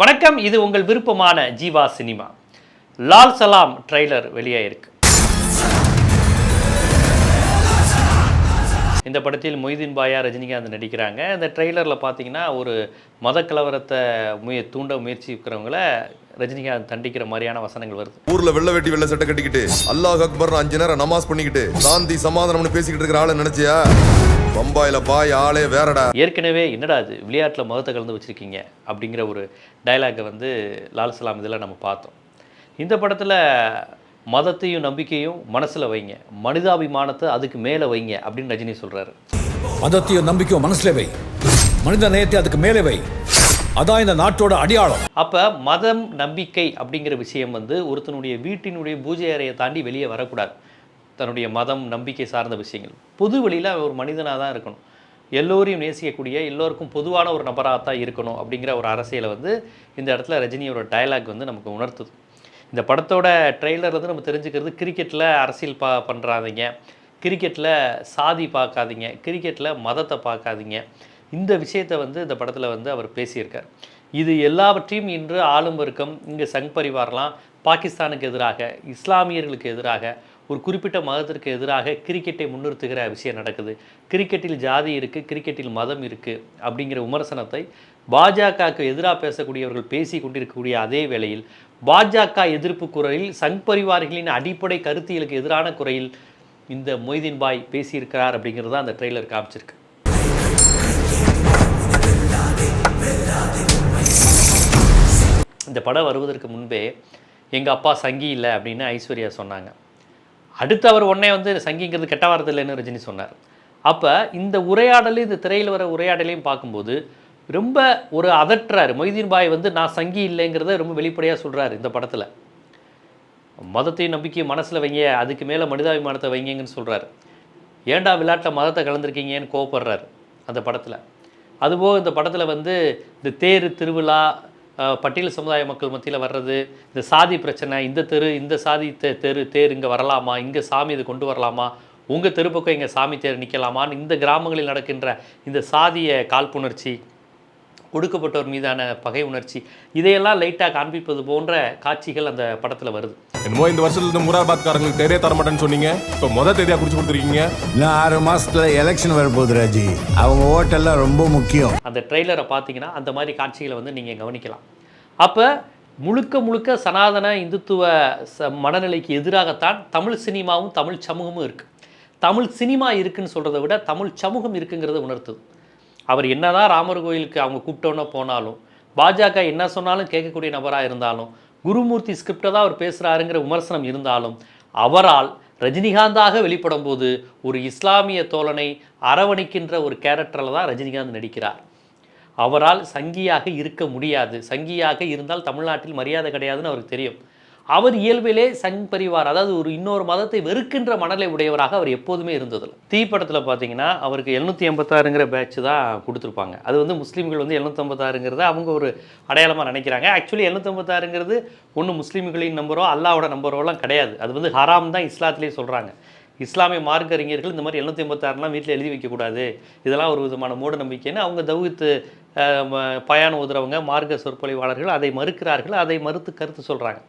வணக்கம் இது உங்கள் விருப்பமான ஜீவா சினிமா. லால் சலாம் ட்ரெய்லர் வெளியாயிருக்கு. இந்த படத்தில் மொய்தீன் பாயா ரஜினிகாந்த் நடிக்கிறாங்க. இந்த ட்ரெய்லரில் பார்த்தீங்கன்னா ஒரு மத கலவரத்தை முய தூண்ட முயற்சிக்கிறவங்கள ரஜினிகாந்த் தண்டிக்கிற மாதிரியான வசனங்கள் வருது. ஊர்ல வெள்ளை வெட்டி வெள்ளை சட்டை கட்டிக்கிட்டு அல்லாஹ் அக்பர் அஞ்சு நேரம் நமாஸ் பண்ணிக்கிட்டு சாந்தி சமாதானம்னு பேசிக்கிட்டு இருக்கிற ஆளை நினைச்சியா? பம்பாயில பாய் ஆளே வேறடா. ஏற்கனவே என்னடா அது விளையாட்டில் மதத்தை கலந்து வச்சுருக்கீங்க அப்படிங்கிற ஒரு டயலாக்கை வந்து லால் சலாம் இதில் நம்ம பார்த்தோம். இந்த படத்தில் மதத்தையும் நம்பிக்கையும் மனசில் வைங்க. மனிதாபிமானத்தை அதுக்கு மேலே வைங்க அப்படின்னு ரஜினி சொல்கிறாரு மதத்தையும் நம்பிக்கையும் மனசுல வை. மனித நேயத்தை அதுக்கு மேலே வை. அதான் இந்த நாட்டோட அடையாளம். அப்போ மதம் நம்பிக்கை அப்படிங்கிற விஷயம் வந்து ஒருத்தனுடைய வீட்டினுடைய பூஜை அறையை தாண்டி வெளியே வரக்கூடாது. தன்னுடைய மதம் நம்பிக்கை சார்ந்த விஷயங்கள். பொது வெளியில் ஒரு மனிதனாக தான் இருக்கணும். எல்லோரையும் நேசிக்கக்கூடிய எல்லோருக்கும் பொதுவான ஒரு நபராக தான் இருக்கணும் அப்படிங்கிற ஒரு அரசியலை வந்து இந்த இடத்துல ரஜினியோட டயலாக் வந்து நமக்கு உணர்த்துது. இந்த படத்தோட ட்ரெய்லர் வந்து நம்ம தெரிஞ்சுக்கிறது கிரிக்கெட்டில் அரசியல் பா பண்ணுறாதீங்க கிரிக்கெட்டில் சாதி பார்க்காதீங்க. கிரிக்கெட்டில் மதத்தை பார்க்காதீங்க. இந்த விஷயத்தை வந்து இந்த படத்தில் வந்து அவர் பேசியிருக்கார். இது எல்லாவற்றையும் இன்று ஆளும் வர்க்கம் இங்கே சங் பரிவார்லாம் பாகிஸ்தானுக்கு எதிராக இஸ்லாமியர்களுக்கு எதிராக ஒரு குறிப்பிட்ட மதத்திற்கு எதிராக கிரிக்கெட்டை முன்னிறுத்துகிற விஷயம் நடக்குது. கிரிக்கெட்டில் ஜாதி இருக்குது கிரிக்கெட்டில் மதம் இருக்குது அப்படிங்கிற விமர்சனத்தை பாஜகவுக்கு எதிராக பேசக்கூடியவர்கள் பேசி கொண்டிருக்கக்கூடிய அதே வேளையில் பாஜக எதிர்ப்பு குரலில் சங் பரிவார்களின் அடிப்படை கருத்தியலுக்கு எதிரான குறையில் இந்த மொய்தீன் பாய் பேசியிருக்கிறார் அப்படிங்கிறது தான் அந்த ட்ரெய்லர் காமிச்சிருக்கு. இந்த படம் வருவதற்கு முன்பே எங்கள் அப்பா சங்கி இல்லை அப்படின்னு ஐஸ்வர்யா சொன்னாங்க. அடுத்து அவர் உடனே வந்து சங்கிங்கிறது கெட்ட வார்த்தை இல்லைன்னு ரஜினி சொன்னார். அப்போ இந்த உரையாடலையும் இந்த திரையில் வர உரையாடலையும் பார்க்கும்போது ரொம்ப ஒரு அதட்டுறாரு. மொய்தீன் பாய் வந்து நான் சங்கி இல்லைங்கிறத ரொம்ப வெளிப்படையாக சொல்கிறாரு இந்த படத்தில். மதத்தையும் நம்பிக்கையும் மனசில் வைங்க அதுக்கு மேலே மனிதாபிமானத்தை வைங்கன்னு சொல்கிறாரு ஏன்டா விளையாட்டில் மதத்தை கலந்துருக்கீங்கன்னு கோவப்படுறாரு அந்த படத்தில். அதுபோக இந்த படத்தில் வந்து இந்த தேர் திருவிழா பட்டியல் சமுதாய மக்கள் மத்தியில் வர்றது இந்த சாதி பிரச்சனை இந்த தெரு இந்த சாதி தெ தெரு தேர் இங்கே வரலாமா இங்கே சாமி இது கொண்டு வரலாமா உங்கள் தெருப்பக்கம் இங்கே சாமி தேர் நிற்கலாமான்னு இந்த கிராமங்களில் நடக்கின்ற இந்த சாதிய காழ்ப்புணர்ச்சி ஒடுக்கப்பட்டோர் மீதான பகை உணர்ச்சி இதையெல்லாம் லைட்டாக காண்பிப்பது போன்ற காட்சிகள் அந்த படத்தில் வருது. என்னமோ இந்த வருஷத்துல இருந்து முராபாத்காரங்களுக்கு தேரே தர மாட்டேன்னு சொன்னீங்க. இப்போ முத தேதியா குறிச்சு கொடுத்துருக்கீங்க. இன்னும் ஆறு மாசத்துல எலெக்ஷன் வரப்போகுது ராஜி. அவங்க ஓட்டெல்லாம் ரொம்ப முக்கியம். அந்த ட்ரெய்லரை பார்த்தீங்கன்னா அந்த மாதிரி காட்சிகளை வந்து நீங்கள் கவனிக்கலாம். அப்போ முழுக்க முழுக்க சனாதன இந்துத்துவ ச மனநிலைக்கு எதிராகத்தான் தமிழ் சினிமாவும் தமிழ் சமூகமும் இருக்குது தமிழ் சினிமா இருக்குன்னு சொல்கிறத விட தமிழ் சமூகம் இருக்குங்கிறத உணர்த்துது. அவர் என்னதான் ராமர் கோயிலுக்கு அவங்க கூப்பிட்டோன்னே போனாலும் பாஜக என்ன சொன்னாலும் கேட்கக்கூடிய நபராக இருந்தாலும் குருமூர்த்தி ஸ்கிரிப்டை தான் அவர் பேசுகிறாருங்கிற விமர்சனம் இருந்தாலும் அவரால் ரஜினிகாந்தாக வெளிப்படும் போது ஒரு இஸ்லாமிய தோழனை அரவணைக்கின்ற ஒரு கேரக்டரில் தான் ரஜினிகாந்த் நடிக்கிறார். அவரால் சங்கியாக இருக்க முடியாது. சங்கியாக இருந்தால் தமிழ்நாட்டில் மரியாதை கிடையாதுன்னு அவருக்கு தெரியும். அவர் இயல்பிலே சங் பரிவார் அதாவது ஒரு இன்னொரு மதத்தை வெறுக்கின்ற மனநிலை உடையவராக அவர் எப்போதுமே இருந்ததில்லை. தீ படத்தில் பார்த்தீங்கன்னா அவருக்கு எழுநூற்றி எண்பத்தாறுங்கிற பேட்ச் தான் கொடுத்துருப்பாங்க. அது வந்து முஸ்லீம்கள் வந்து எழுநூற்றம்பத்தாறுங்கிறத அவங்க ஒரு அடையாளமாக நினைக்கிறாங்க. ஆக்சுவலி எழுநூற்றம்பத்தாறுங்கிறது ஒன்று முஸ்லீம்களின் நம்பரோ அல்லாவோட நம்பரோலாம் கிடையாது. அது வந்து ஹராம் தான் இஸ்லாத்திலே சொல்கிறாங்க இஸ்லாமிய மார்க்க அறிஞர்கள் இந்த மாதிரி எழுநூற்றி எண்பத்தாறுலாம் வீட்டில் எழுதி வைக்கக்கூடாது. இதெல்லாம் ஒரு விதமான மூட நம்பிக்கைன்னு அவங்க தௌகித்து பயணம் உதறவங்க மார்க்க சொற்பொழிவாளர்கள் அதை மறுக்கிறார்கள் அதை மறுத்து கருத்து சொல்கிறாங்க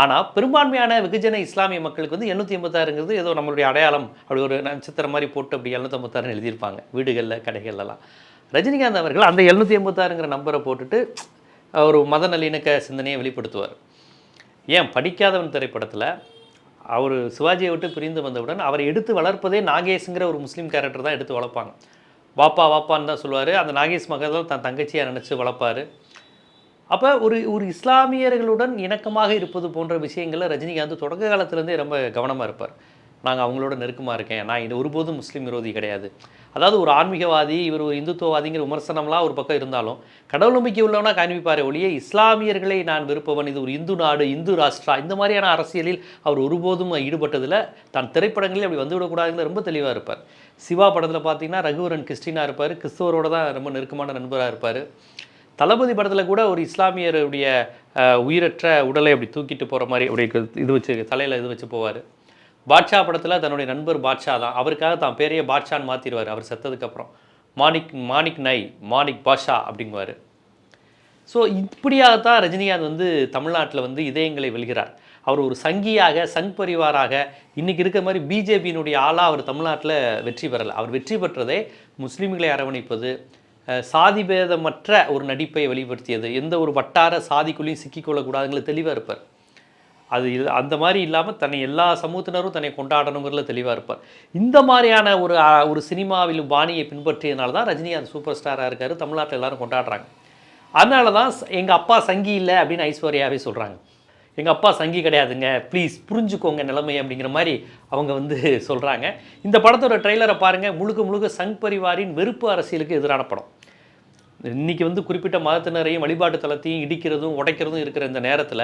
ஆனால் பெரும்பான்மையான வெகுஜன இஸ்லாமிய மக்களுக்கு வந்து எண்ணூற்றி ஐம்பத்தாறுங்கிறது ஏதோ நம்மளுடைய அடையாளம். அப்படி ஒரு நட்சத்திரம் மாதிரி போட்டு அப்படி எழுநூற்றம்பத்தாறுன்னு எழுதியிருப்பாங்க. வீடுகளில் கடைகள்லாம் ரஜினிகாந்த் அவர்கள் அந்த எழுநூற்றி எண்பத்தாறுங்கிற நம்பரை போட்டுட்டு ஒரு மத நல்லிணக்க சிந்தனையை வெளிப்படுத்துவார். ஏன்? படிக்காதவன் திரைப்படத்தில் அவர் சிவாஜியை விட்டு பிரிந்து வந்தவுடன் அவரை எடுத்து வளர்ப்பதே நாகேஷுங்கிற ஒரு முஸ்லீம் கேரக்டர் தான் எடுத்து வளர்ப்பாங்க. வாப்பா வாப்பான்னு தான் சொல்லுவார். அந்த நாகேஷ் மகதான் தன் தங்கச்சியாக நினச்சி வளர்ப்பார். அப்போ ஒரு ஒரு இஸ்லாமியர்களுடன் இணக்கமாக இருப்பது போன்ற விஷயங்களில் ரஜினிகாந்த் தொடக்க காலத்துலேருந்தே ரொம்ப கவனமாக இருப்பார். நாங்கள் அவங்களோட நெருக்கமாக இருக்கேன். நான் இது ஒருபோதும் முஸ்லீம் விரோதி கிடையாது. அதாவது ஒரு ஆன்மீகவாதி இவர் ஒரு இந்துத்துவவாதிங்கிற விமர்சனம்லாம் ஒரு பக்கம் இருந்தாலும் கடவுள் நம்பிக்கை உள்ளவனா காண்பிப்பார் ஒழிய இஸ்லாமியர்களை நான் விருப்பவன் இது ஒரு இந்து நாடு இந்து ராஷ்டிரா இந்த மாதிரியான அரசியலில் அவர் ஒருபோதும் ஈடுபட்டதில் தான் திரைப்படங்களில் அப்படி வந்துவிடக்கூடாதுன்னு ரொம்ப தெளிவாக இருப்பார். சிவா படத்தில் பார்த்தீங்கன்னா ரகுவரன் கிறிஸ்டினாக இருப்பார். கிறிஸ்தவரோட தான் ரொம்ப நெருக்கமான நண்பராக இருப்பார். தளபதி படத்தில் கூட ஒரு இஸ்லாமியருடைய உயிரற்ற உடலை அப்படி தூக்கிட்டு போகிற மாதிரி அப்படி இது வச்சு தலையில் இது வச்சு போவார். பாட்ஷா படத்தில் தன்னுடைய நண்பர் பாட்ஷா தான். அவருக்காக தான் பேரையே பாட்ஷான்னு மாற்றிடுவார் அவர் செத்ததுக்கப்புறம் மாணிக் மாணிக் நை மாணிக் பாஷா அப்படிங்குவார். ஸோ இப்படியாகத்தான் ரஜினிகாந்த் வந்து தமிழ்நாட்டில் வந்து இதயங்களை வெல்கிறார். அவர் ஒரு சங்கியாக சங் பரிவாராக இன்றைக்கி இருக்கிற மாதிரி பிஜேபியினுடைய ஆளாக அவர் தமிழ்நாட்டில் வெற்றி பெறலை. அவர் வெற்றி பெற்றதே முஸ்லீம்களை அரவணைப்பது சாதிபேதமற்ற சாதி பேதமற்ற ஒரு நடிப்பை வெளிப்படுத்தியது. எந்த ஒரு வட்டார சாதிக்குள்ளேயும் சிக்கிக்கொள்ளக்கூடாதுங்கள தெளிவாக இருப்பார். அது இது அந்த மாதிரி இல்லாமல் தன்னை எல்லா சமூகத்தினரும் தன்னை கொண்டாடணுங்கிறதுல தெளிவாக இருப்பார். இந்த மாதிரியான ஒரு ஒரு சினிமாவில் பாணியை பின்பற்றியதுனால தான் ரஜினிகாந்த் சூப்பர் ஸ்டாராக இருக்கார். தமிழ்நாட்டில் எல்லாரும் கொண்டாடுறாங்க. அதனால தான் எங்கள் அப்பா சங்கி இல்லை அப்படின்னு ஐஸ்வர்யாவே சொல்கிறாங்க எங்கள் அப்பா சங்கி கிடையாதுங்க. ப்ளீஸ் புரிஞ்சுக்கோங்க நிலைமை அப்படிங்கிற மாதிரி அவங்க வந்து சொல்கிறாங்க இந்த படத்தோட ட்ரெய்லரை பாருங்கள் முழுக்க முழுக்க சங் பரிவாரின் வெறுப்பு அரசியலுக்கு எதிரான படம். இன்னைக்கு வந்து குறிப்பிட்ட மதத்தினரையும் வழிபாட்டு தலத்தையும் இடிக்கிறதும் உடைக்கிறதும் இருக்கிற இந்த நேரத்தில்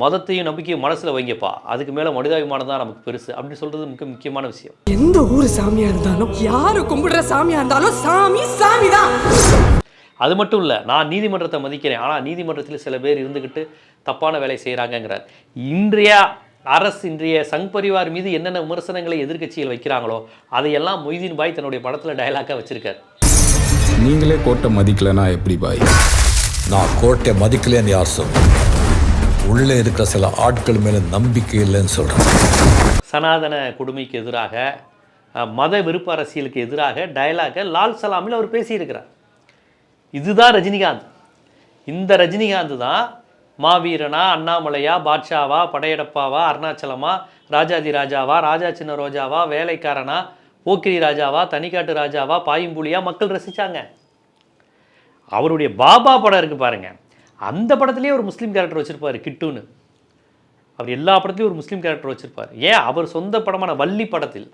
மதத்தையும் நம்பிக்கையும் மனசில் வைங்கப்பா. அதுக்கு மேலே மனிதாபிமானம் தான் நமக்கு பெருசு. அப்படின்னு சொல்கிறது மிக முக்கியமான விஷயம். எந்த ஊர் சாமியா இருந்தாலும் யாரு கும்பிடுற சாமியா இருந்தாலும் சாமி சாமி தான் அது மட்டும் இல்லை நான் நீதிமன்றத்தை மதிக்கிறேன். ஆனால் நீதிமன்றத்தில் சில பேர் இருந்துக்கிட்டு தப்பான வேலை செய்கிறாங்கங்கிறார் இன்றைய அரசு இன்றைய சங் பரிவார் மீது என்னென்ன விமர்சனங்களை எதிர்க்கட்சிகள் வைக்கிறாங்களோ அதையெல்லாம் மொய்தீன் பாய் தன்னுடைய படத்தில் டயலாக்காக வச்சிருக்காரு. நீங்களே கோர்ட்டை மதிக்கலைன்னா எப்படி பாய்? நான் கோர்ட்டை மதிக்கலைன்னு யார் சொல்றேன் உள்ளே இருக்கிற சில ஆட்கள் மேல நம்பிக்கை இல்லைன்னு சொல்றேன் சனாதன கொடுமைக்கு எதிராக மத வெறுப்பு அரசியலுக்கு எதிராக டயலாக லால் சலாமில் அவர் பேசியிருக்கிறார். இதுதான் ரஜினிகாந்த். இந்த ரஜினிகாந்த் தான் மாவீரனா அண்ணாமலையா பாட்ஷாவா படையெடப்பாவா அருணாச்சலமா ராஜாதி ராஜாவா ராஜா சின்ன ரோஜாவா வேலைக்காரனா போக்கிரி ராஜாவா தனிக்காட்டு ராஜாவா பாயும்புலியா மக்கள் ரசித்தாங்க அவருடைய பாபா படம் இருக்குது பாருங்க. அந்த படத்துலேயே ஒரு முஸ்லீம் கேரக்டர் வச்சுருப்பார் கிட்டுன்னு. அவர் எல்லா படத்துலையும் ஒரு முஸ்லீம் கேரக்டர் வச்சுருப்பார். ஏன்? அவர் சொந்த படமான வள்ளி படத்தில்.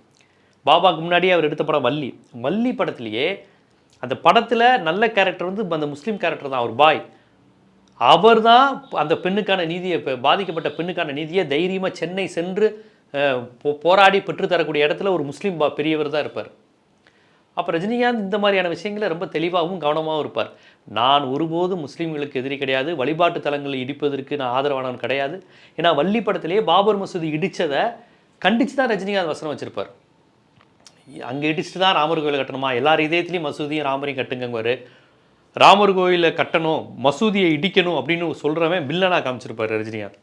பாபாக்கு முன்னாடியே அவர் எடுத்த படம் வள்ளி. வள்ளி படத்திலேயே அந்த படத்தில் நல்ல கேரக்டர் வந்து அந்த முஸ்லீம் கேரக்டர் தான் அவர் பாய். அவர் தான் அந்த பெண்ணுக்கான நீதியை இப்போ பாதிக்கப்பட்ட பெண்ணுக்கான நீதியை தைரியமாக சென்னை சென்று போராடி பெற்றுத்தரக்கூடிய இடத்துல ஒரு முஸ்லீம் பா பெரியவர் தான் இருப்பார். அப்போ ரஜினிகாந்த் இந்த மாதிரியான விஷயங்களை ரொம்ப தெளிவாகவும் கவனமாகவும் இருப்பார். நான் ஒருபோதும் முஸ்லீம்களுக்கு எதிரி கிடையாது. வழிபாட்டு தலங்களை இடிப்பதற்கு நான் ஆதரவானவன் கிடையாது. ஏன்னா வள்ளி படத்திலேயே பாபர் மசூதி இடித்ததை கண்டித்து தான் ரஜினிகாந்த் வசனம் வச்சுருப்பார். அங்கே இடிச்சுட்டு தான் ராமர் கோயில் கட்டணுமா? எல்லார் இதயத்துலேயும் மசூதியும் ராமரையும் கட்டுங்கங்குவார் ராமர் கோயிலை கட்டணும் மசூதியை இடிக்கணும் அப்படின்னு சொல்கிறவன் வில்லனாக காமிச்சிருப்பார் ரஜினிகாந்த்.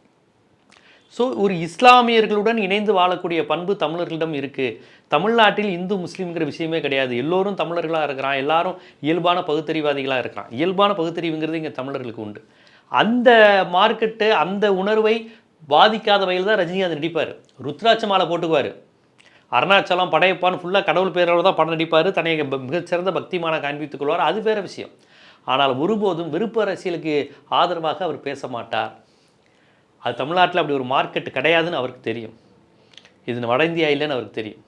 ஸோ ஒரு இஸ்லாமியர்களுடன் இணைந்து வாழக்கூடிய பண்பு தமிழர்களிடம் இருக்குது தமிழ்நாட்டில் இந்து முஸ்லீம்ங்கிற விஷயமே கிடையாது. எல்லோரும் தமிழர்களாக இருக்கிறான். எல்லாரும் இயல்பான பகுத்தறிவாதிகளாக இருக்கிறான். இயல்பான பகுத்தறிவுங்கிறது இங்கே தமிழர்களுக்கு உண்டு. அந்த மார்க்கெட்டு அந்த உணர்வை பாதிக்காத வகையில் தான் ரஜினிகாந்த் நடிப்பார். ருத்ராட்ச மாலை போட்டுக்குவார். அருணாச்சலம் படையப்பான்னு ஃபுல்லாக கடவுள் பேரோடு தான் படம் நடிப்பார். தன்னை மிகச்சிறந்த பக்திமான காண்பித்துக் கொள்வார். அது வேறு விஷயம். ஆனால் ஒருபோதும் விருப்ப அரசியலுக்கு ஆதரவாக அவர் பேச மாட்டார். அது தமிழ்நாட்டில் அப்படி ஒரு மார்க்கெட் கிடையாதுன்னு அவருக்கு தெரியும். இது வட இந்தியா இல்லைன்னு அவருக்கு தெரியும்.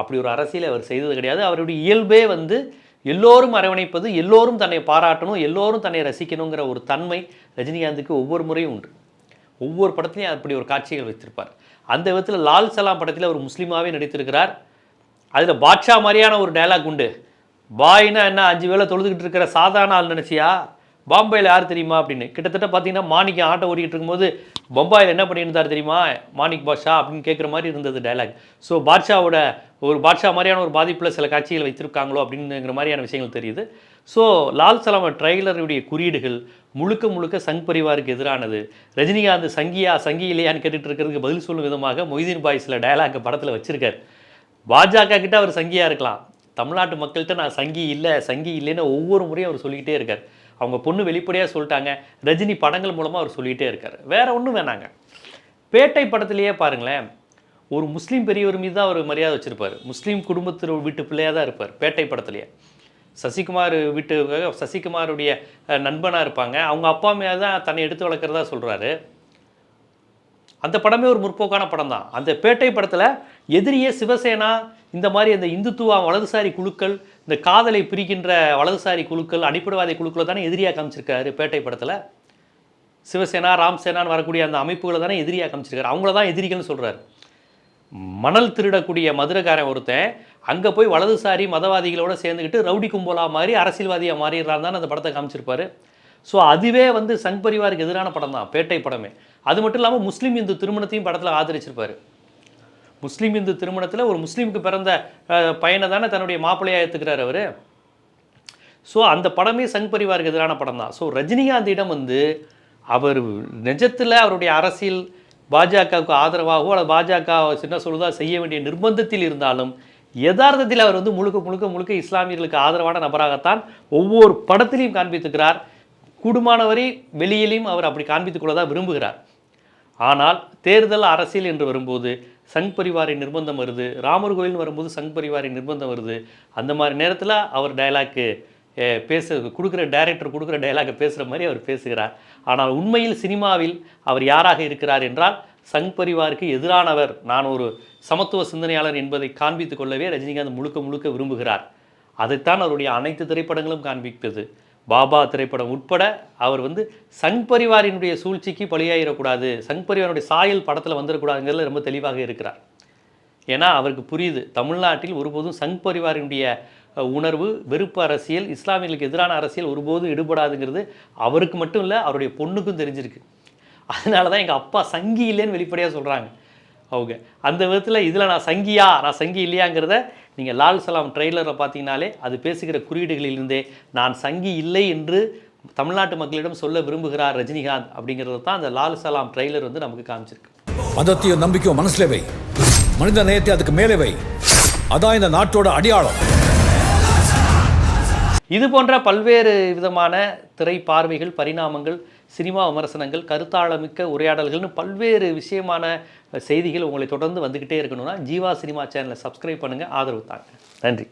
அப்படி ஒரு அரசியலை அவர் செய்தது கிடையாது. அவருடைய இயல்பே வந்து எல்லோரும் அரவணைப்பது எல்லோரும் தன்னை பாராட்டணும் எல்லோரும் தன்னை ரசிக்கணுங்கிற ஒரு தன்மை ரஜினிகாந்துக்கு ஒவ்வொரு முறையும் உண்டு. ஒவ்வொரு படத்துலையும் அப்படி ஒரு காட்சிகள் வைத்திருப்பார். அந்த விதத்தில் லால் சலாம் படத்தில் அவர் முஸ்லீமாகவே நடித்திருக்கிறார். அதில் பாட்ஷா மாதிரியான ஒரு டைலாக் உண்டு. பாய்னா என்ன அஞ்சு வேளை தொழுதுகிட்டு இருக்கிற சாதாரண ஆள் நினச்சியா? பாம்பேயில் யார் தெரியுமா அப்படின்னு? கிட்டத்தட்ட பார்த்தீங்கன்னா மாணிக்கம் ஆட்டோ ஓடிக்கிட்டு இருக்கும்போது பம்பாயில் என்ன பண்ணியிருந்தார் தெரியுமா? மாணிக் பாட்ஷா அப்படின்னு கேட்குற மாதிரி இருந்தது டயலாக் ஸோ பாட்ஷாவோட ஒரு பாட்ஷா மாதிரியான ஒரு பாதிப்பில் சில காட்சிகள் வைத்திருக்காங்களோ அப்படிங்கிற மாதிரியான விஷயங்கள் தெரியுது. ஸோ லால் சலாம ட்ரெய்லருடைய குறியீடுகள் முழுக்க முழுக்க சங் பரிவாருக்கு எதிரானது. ரஜினிகாந்த் சங்கியா சங்கி இல்லையான்னு கேட்டுட்டு இருக்கிறதுக்கு பதில் சொல்லும் விதமாக மொய்தீன் பாய் சில டயலாக் படத்தில் வச்சிருக்காரு. பாஜக கிட்ட அவர் சங்கியாக இருக்கலாம். தமிழ்நாட்டு மக்கள்கிட்ட நான் சங்கி இல்லை சங்கி இல்லைன்னு ஒவ்வொரு முறையும் அவர் சொல்லிக்கிட்டே இருக்கார். அவங்க பொண்ணு வெளிப்படையாக சொல்லிட்டாங்க. ரஜினி படங்கள் மூலமாக அவர் சொல்லிகிட்டே இருக்கார். வேற ஒன்றும் வேணாங்க. பேட்டை படத்திலேயே பாருங்களேன். ஒரு முஸ்லீம் பெரியவர் மீது தான் அவர் மரியாதை வச்சுருப்பார். முஸ்லீம் குடும்பத்தில் வீட்டு பிள்ளையாக தான் இருப்பார் பேட்டை படத்துலேயே. சசிகுமார் வீட்டு சசிகுமாருடைய நண்பனாக இருப்பாங்க. அவங்க அப்பா மேலே தான் தன்னை எடுத்து வளர்க்குறதா சொல்கிறாரு அந்த படமே ஒரு முற்போக்கான படம் தான். அந்த பேட்டை படத்தில் எதிரியே சிவசேனா இந்த மாதிரி அந்த இந்துத்துவ வலதுசாரி குழுக்கள் இந்த காதலை பிரிக்கின்ற வலதுசாரி குழுக்கள் அடிப்படைவாதி குழுக்களை தானே எதிரியாக காமிச்சிருக்காரு பேட்டை படத்தில். சிவசேனா ராம்சேனான்னு வரக்கூடிய அந்த அமைப்புகளை தானே எதிரியாக காமிச்சிருக்காரு. அவங்கள தான் எதிரிகள்னு சொல்கிறாரு மணல் திருடக்கூடிய மதுரைக்காரன் ஒருத்தன் அங்கே போய் வலதுசாரி மதவாதிகளோடு சேர்ந்துக்கிட்டு ரவுடி கும்பலா மாதிரி அரசியல்வாதியாக மாறிடுறான் தான் அந்த படத்தை காமிச்சிருப்பாரு. ஸோ அதுவே வந்து சங் பரிவாருக்கு எதிரான படம் தான் பேட்டை படமே. அது மட்டும் இல்லாமல் முஸ்லீம் இந்து திருமணத்தையும் படத்தில் ஆதரிச்சிருப்பார். முஸ்லீம் இந்து திருமணத்தில் ஒரு முஸ்லீமுக்கு பிறந்த பையனை தானே தன்னுடைய மாப்பிள்ளையாக ஏற்றுக்கிறார் அவர். ஸோ அந்த படமே சங் பரிவாருக்கு எதிரான படம் தான். ஸோ ரஜினிகாந்திடம் வந்து அவர் நிஜத்தில் அவருடைய அரசியல் பாஜகவுக்கு ஆதரவாகவோ அல்லது பாஜக என்ன சொல்லுதோ செய்ய வேண்டிய நிர்பந்தத்தில் இருந்தாலும் யதார்த்தத்தில் அவர் வந்து முழுக்க முழுக்க முழுக்க இஸ்லாமியர்களுக்கு ஆதரவான நபராகத்தான் ஒவ்வொரு படத்திலையும் காண்பித்துக்கிறார். கூடுமானவரை வெளியிலையும் அவர் அப்படி காண்பித்துக்கொள்ள தான் விரும்புகிறார். ஆனால் தேர்தல் அரசியல் என்று வரும்போது சங் பரிவாரின் நிர்பந்தம் வருது. ராமர் கோயில்னு வரும்போது சங் பரிவாரின் நிர்பந்தம் வருது. அந்த மாதிரி நேரத்தில் அவர் டயலாக்கு பேச கொடுக்குற டைரக்டர் கொடுக்குற டயலாக்கை பேசுகிற மாதிரி அவர் பேசுகிறார். ஆனால் உண்மையில் சினிமாவில் அவர் யாராக இருக்கிறார் என்றால் சங் பரிவாருக்கு எதிரானவர் நான் ஒரு சமத்துவ சிந்தனையாளர் என்பதை காண்பித்துக் கொள்ளவே ரஜினிகாந்த் முழுக்க முழுக்க விரும்புகிறார். அதைத்தான் அவருடைய அனைத்து திரைப்படங்களும் காண்பிப்பது பாபா திரைப்படம் உட்பட அவர் வந்து சங் பரிவாரினுடைய சூழ்ச்சிக்கு பலியாயிடக்கூடாது சங் பரிவாரினுடைய சாயல் படத்தில் வந்துடக்கூடாதுங்கிறதுல ரொம்ப தெளிவாக இருக்கிறார். ஏன்னா அவருக்கு புரியுது தமிழ்நாட்டில் ஒருபோதும் சங் பரிவாரினுடைய உணர்வு வெறுப்பு அரசியல் இஸ்லாமியர்களுக்கு எதிரான அரசியல் ஒருபோதும் ஈடுபடாதுங்கிறது அவருக்கு மட்டும் இல்லை அவருடைய பொண்ணுக்கும் தெரிஞ்சிருக்கு. அதனால தான் எங்கள் அப்பா சங்கி இல்லைன்னு வெளிப்படையாக சொல்கிறாங்க அவங்க. அந்த விதத்தில் இதில் நான் சங்கியா? நான் சங்கி இல்லையாங்கிறத நீங்கள் லால் சலாம் ட்ரெய்லரில் பார்த்தீங்கனாலே அது பேசுகிற குறியீடுகளிலிருந்தே நான் சங்கி இல்லை என்று தமிழ்நாட்டு மக்களிடம் சொல்ல விரும்புகிறார் ரஜினிகாந்த் அப்படிங்கிறது தான் அந்த லால் சலாம் ட்ரெய்லர் வந்து நமக்கு காமிச்சிருக்கு. மதத்தையும் நம்பிக்கையும் மனசுல வை. மனித நேயத்தை அதுக்கு மேலே வை. அதான் இந்த நாட்டோட அடையாளம். இது போன்ற பல்வேறு விதமான திரை பார்வைகள் பரிணாமங்கள் சினிமா விமர்சனங்கள் கருத்தாளமிக்க உரையாடல்கள்னு பல்வேறு விஷயமான செய்திகள் உங்களை தொடர்ந்து வந்துக்கிட்டே இருக்கணும்னா ஜீவா சினிமா சேனலை சப்ஸ்கிரைப் பண்ணுங்கள் ஆதரவு தாங்க. நன்றி.